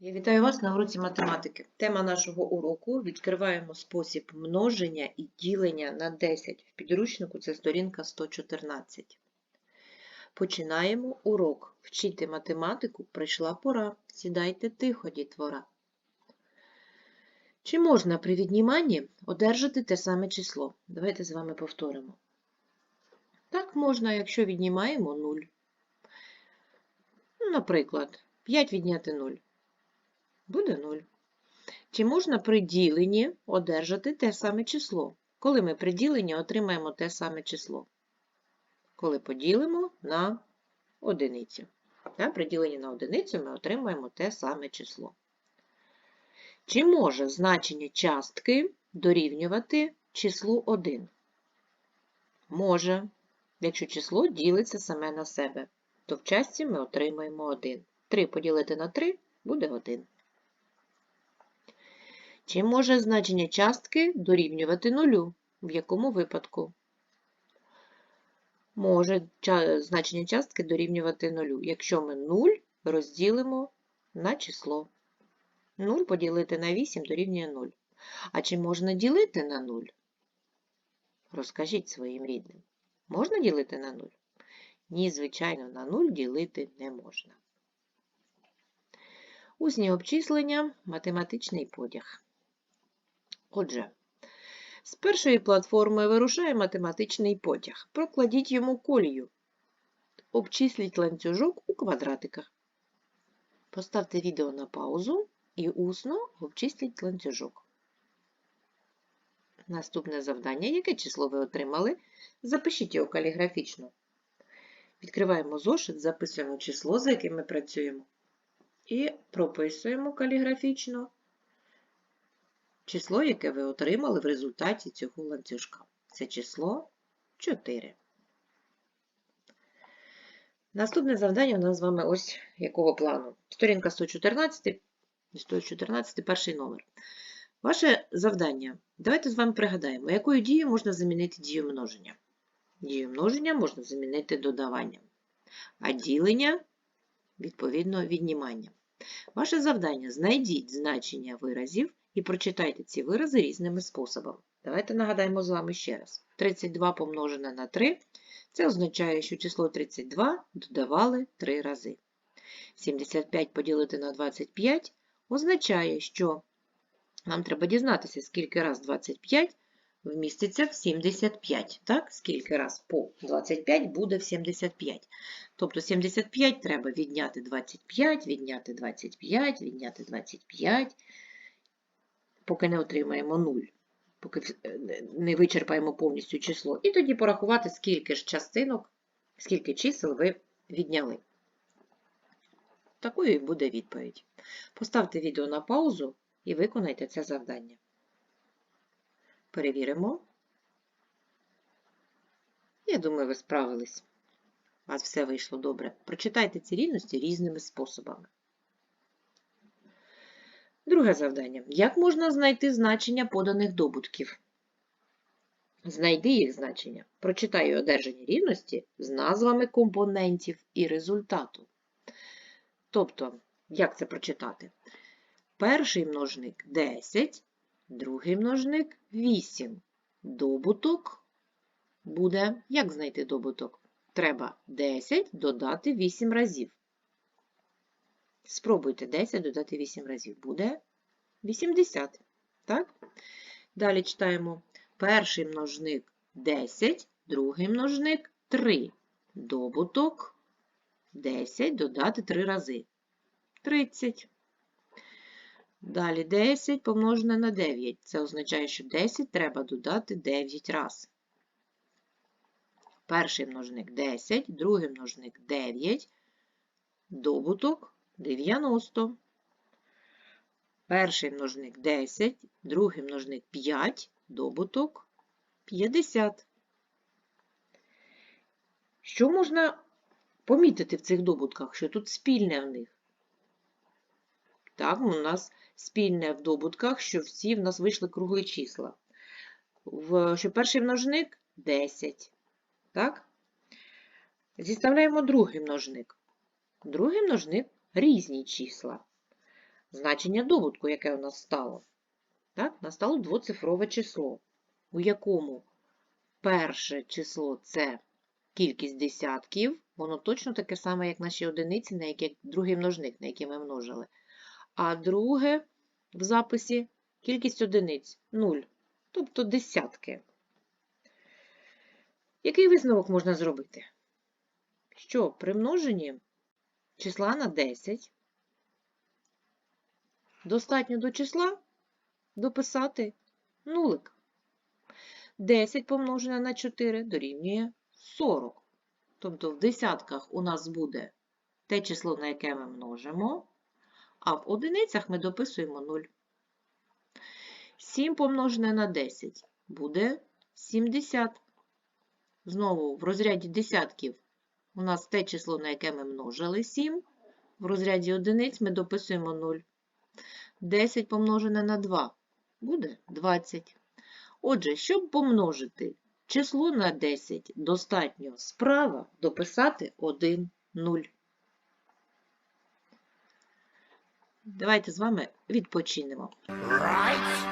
Я вітаю вас на уроці математики. Тема нашого уроку відкриваємо спосіб множення і ділення на 10. В підручнику це сторінка 114. Починаємо урок. Вчити математику прийшла пора. Сідайте тихо, дітвора. Чи можна при відніманні одержати те саме число? Давайте з вами повторимо. Так можна, якщо віднімаємо 0. Ну, Наприклад, 5 відняти 0 буде 0. Чи можна при діленні одержати те саме число? Коли ми при діленні отримаємо те саме число? Коли поділимо на одиницю. При діленні на одиницю ми отримаємо те саме число. Чи може значення частки дорівнювати числу 1? Може. Якщо число ділиться саме на себе, то в частці ми отримаємо 1. 3 поділити на 3 буде 1. Чи може значення частки дорівнювати нулю? В якому випадку? Може значення частки дорівнювати нулю, якщо ми 0 розділимо на число. 0 поділити на 8 дорівнює 0. А чи можна ділити на 0? Розкажіть своїм рідним. Можна ділити на 0? Ні, звичайно, на 0 ділити не можна. Усні обчислення, математичний подяг. Отже, з першої платформи вирушає математичний потяг. Прокладіть йому колію. Обчисліть ланцюжок у квадратиках. Поставте відео на паузу і усно обчисліть ланцюжок. Наступне завдання. Яке число ви отримали? Запишіть його каліграфічно. Відкриваємо зошит, записуємо число, за яким ми працюємо. І прописуємо каліграфічно число, яке ви отримали в результаті цього ланцюжка. Це число 4. Наступне завдання у нас з вами ось якого плану. Сторінка 114, 114 перший номер. Ваше завдання. Давайте з вами пригадаємо, якою дією можна замінити дію множення. Дію множення можна замінити додаванням, а ділення, відповідно, відніманням. Ваше завдання знайдіть значення виразів і прочитайте ці вирази різними способами. Давайте нагадаємо з вами ще раз. 32 помножене на 3 це означає, що число 32 додавали 3 рази. 75 поділити на 25 означає, що нам треба дізнатися, скільки раз 25 вміститься в 75. Так? Скільки раз по 25 буде в 75. Тобто 75 треба відняти 25, відняти 25, відняти 25, поки не отримаємо 0, поки е, не вичерпаємо повністю число. І тоді порахувати, скільки ж частинок, скільки чисел ви відняли. Такою і буде відповідь. Поставте відео на паузу і виконайте це завдання. Перевіримо. Я думаю, ви справились. У вас все вийшло добре. Прочитайте ці рівності різними способами. Друге завдання. Як можна знайти значення поданих добутків? Знайди їх значення. Прочитай одержані рівності з назвами компонентів і результату. Тобто, як це прочитати? Перший множник 10, другий множник 8. Добуток буде, як знайти добуток? Треба 10 додати 8 разів. Спробуйте 10 додати 8 разів. Буде 80. Так? Далі читаємо перший множник 10, другий множник 3. Добуток 10 додати 3 рази. 30. Далі 10 помножене на 9. Це означає, що 10 треба додати 9 разів. Перший множник 10, другий множник 9, добуток 90. Перший множник 10, другий множник 5, добуток 50. Що можна помітити в цих добутках, що тут спільне в них? Так, у нас спільне в добутках, що всі в нас вийшли круглі числа. В, що перший множник 10. Так? Зіставляємо другий множник. Другий множник різні числа. значення добутку, яке у нас стало. Так, настало двоцифрове число, у якому перше число це кількість десятків, воно точно таке саме, як наші одиниці, на які, другий множник, на який ми множили. А друге в записі кількість одиниць 0, тобто десятки. Який висновок можна зробити? Що при множенні числа на 10 достатньо до числа дописати нулик. 10 помножене на 4 дорівнює 40. Тобто в десятках у нас буде те число, на яке ми множимо, а в одиницях ми дописуємо 0. 7 помножене на 10 буде 70. Знову в розряді десятків у нас те число, на яке ми множили 7. В розряді одиниць ми дописуємо 0. 10 помножене на 2 буде 20. Отже, щоб помножити число на 10, достатньо справа дописати 1, 0. Давайте з вами відпочинемо. Right?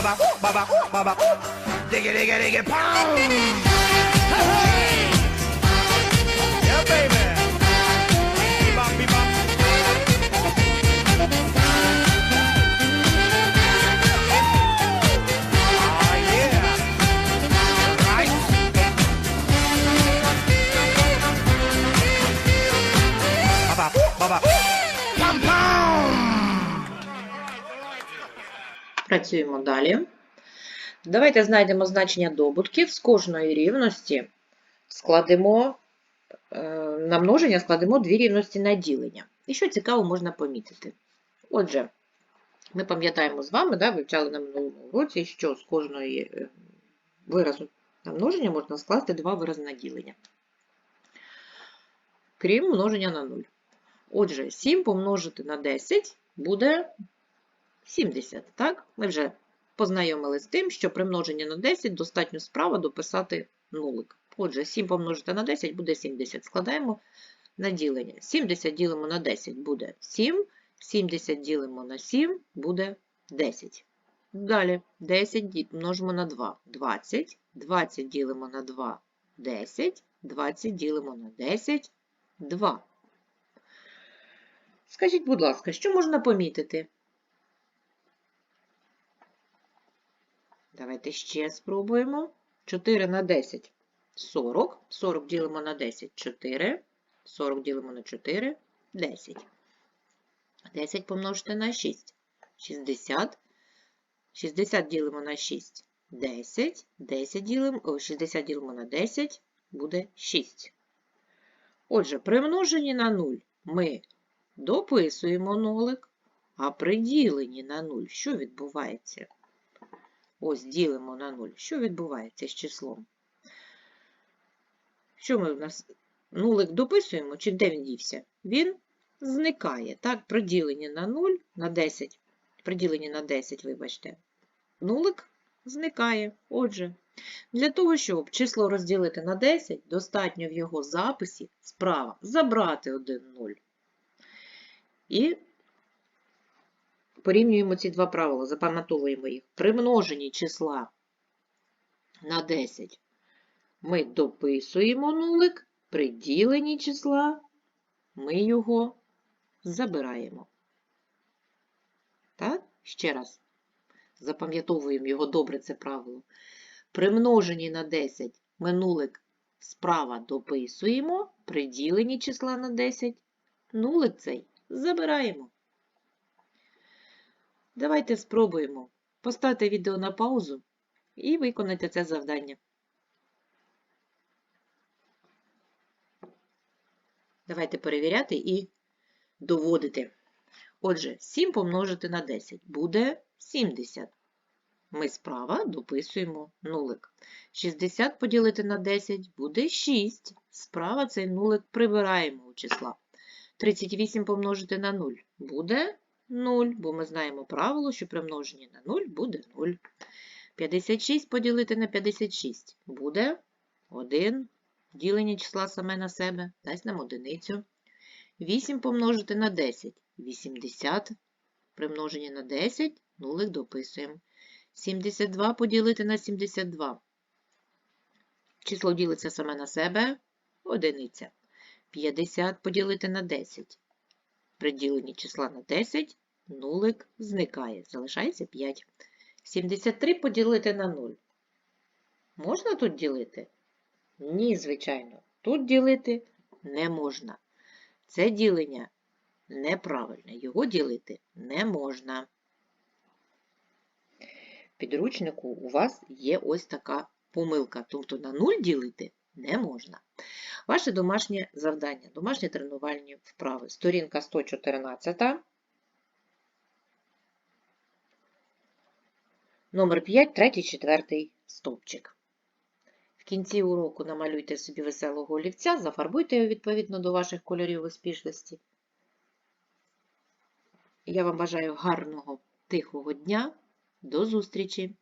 Baba, baba, baba. Diggy, diggy, diggy, pound. Hey! Yeah, baby. Bebop, bebop. Oh, yeah. Right. Baba, baba. Pam, pam. Працюємо далі. Давайте знайдемо значення добутків. З кожної рівності складемо е, на множення складемо дві рівності на ділення. І що цікаво, можна помітити. Отже, ми пам'ятаємо з вами, да, вивчали на минулому уроці, що з кожної е, виразу На множення можна скласти два вирази на ділення. Крім множення на 0. Отже, 7 помножити на 10 буде 70. Так? Ми вже познайомилися з тим, що при множенні на 10 достатньо справа дописати нулик. Отже, 7 помножити на 10 буде 70. Складаємо на ділення. 70 ділимо на 10 буде 7, 70 ділимо на 7 буде 10. Далі 10 множимо на 2 – 20, 20 ділимо на 2 – 10, 20 ділимо на 10 – 2. Скажіть, будь ласка, що можна помітити? Давайте ще спробуємо. 4 на 10 – 40. 40 ділимо на 10 – 4. 40 ділимо на 4 – 10. 10 помножити на 6 – 60. 60 ділимо на 6 – 10. 10 ділимо, о, 60 ділимо на 10 буде 6. Отже, при множенні на 0 ми дописуємо нолик, а при діленні на 0 що відбувається? Ось ділимо на 0. Що відбувається з числом? Що ми в нас? Нулик дописуємо, чи де він дівся? Він зникає. Так, при діленні на 0, на 10, при діленні на 10, вибачте, нулик зникає. Отже, для того, щоб число розділити на 10, достатньо в його записі справа забрати один 0. І порівнюємо ці два правила, запам'ятовуємо їх. При множенні числа на 10 ми дописуємо нулик, при діленні числа ми його забираємо. Так? Ще раз. Запам'ятовуємо його добре це правило. При множенні на 10 ми нулик справа дописуємо, при діленні числа на 10 нулик цей забираємо. Давайте спробуємо. Поставте відео на паузу і виконайте це завдання. Давайте перевіряти і доводити. Отже, 7 помножити на 10 буде 70. Ми справа дописуємо нулик. 60 поділити на 10 буде 6. Справа цей нулик прибираємо у числа. 38 помножити на 0 буде 0, бо ми знаємо правило, що при множенні на 0 буде 0. 56 поділити на 56 буде 1. Ділення числа саме на себе дасть нам одиницю. 8 помножити на 10 80. При множенні на 10 нулик дописуємо. 72 поділити на 72. Число ділиться саме на себе. Одиниця. 50 поділити на 10. При діленні числа на 10 нулик зникає. Залишається 5. 73 поділити на 0. Можна тут ділити? Ні, звичайно. Тут ділити не можна. Це ділення неправильне. Його ділити не можна. Підручнику у вас є ось така помилка. Тобто на 0 ділити не можна. Ваше домашнє завдання, домашні тренувальні вправи. Сторінка 114. Номер 5, 3, 4 стовпчик. В кінці уроку намалюйте собі веселого олівця, зафарбуйте його відповідно до ваших кольорів успішності. Я вам бажаю гарного, тихого дня. До зустрічі!